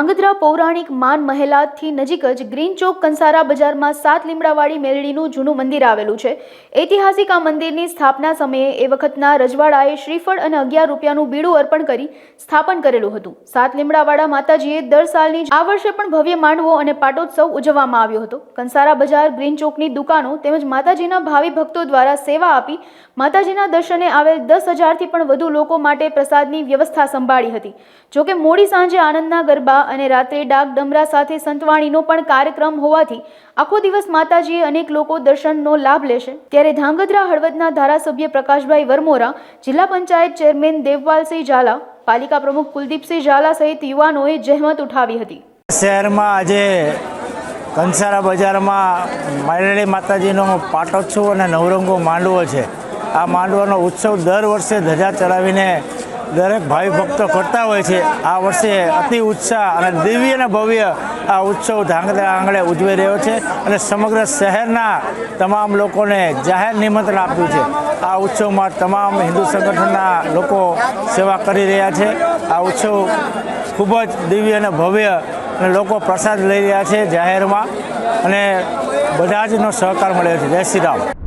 ધાંગધ્રા પૌરાણિક માન મહેલાથી નજીક જ ગ્રીન ચોક કંસારા બજારમાં સાત લીમડાવાળી મેલડીનું જૂનું મંદિર આવેલું છે. ઐતિહાસિક આ મંદિરની સ્થાપના સમયે એ વખતના રજવાડાએ શ્રીફળ અને અગિયાર રૂપિયાનું બીડું અર્પણ કરી સ્થાપન કરેલું હતું. સાત લીમડાવાળા માતાજીએ દર સાલની આ વર્ષે પણ ભવ્ય માંડવો અને પાટોત્સવ ઉજવવામાં આવ્યો હતો. કંસારા બજાર, ગ્રીન ચોકની દુકાનો તેમજ માતાજીના ભાવિ ભક્તો દ્વારા સેવા આપી માતાજીના દર્શને આવેલ દસ હજારથી પણ વધુ લોકો માટે પ્રસાદની વ્યવસ્થા સંભાળી હતી. જોકે મોડી સાંજે આનંદના ગરબા અને રાત્રે ડાક ડમરા સાથે સંતવાણીનો પણ કાર્યક્રમ હોવાથી આખો દિવસ માતાજીએ અનેક લોકો દર્શનનો લાભ લેશે. ત્યારે ધાંગધ્રા હળવદના ધારાસભ્ય પ્રકાશભાઈ વરમોરા, જિલ્લા પંચાયત ચેરમેન દેવપાલસિંહ ઝાલા, પાલિકા પ્રમુખ કુલદીપસિંહ ઝાલા સહિત યુવાનોએ જહેમત ઉઠાવી હતી. શહેરમાં આજે કંસારા બજારમાં માયરડી માતાજીનો પાટોત્સવ અને નવરંગો માંડવો છે. આ માંડવાનો ઉત્સવ દર વર્ષે ધજા ચડાવીને દરેક ભાવિ ભક્તો કરતા હોય છે. આ વર્ષે અતિ ઉત્સાહ અને દિવ્ય અને ભવ્ય આ ઉત્સવ ધાંગધ્રા આંગણે ઉજવી રહ્યો છે અને સમગ્ર શહેરના તમામ લોકોને જાહેર નિમંત્રણ આપ્યું છે. આ ઉત્સવમાં તમામ હિન્દુ સંગઠનના લોકો સેવા કરી રહ્યા છે. આ ઉત્સવ ખૂબ જ દિવ્ય અને ભવ્ય અને લોકો પ્રસાદ લઈ રહ્યા છે જાહેરમાં અને બધા જનો સહકાર મળ્યો છે. જય શ્રી રામ.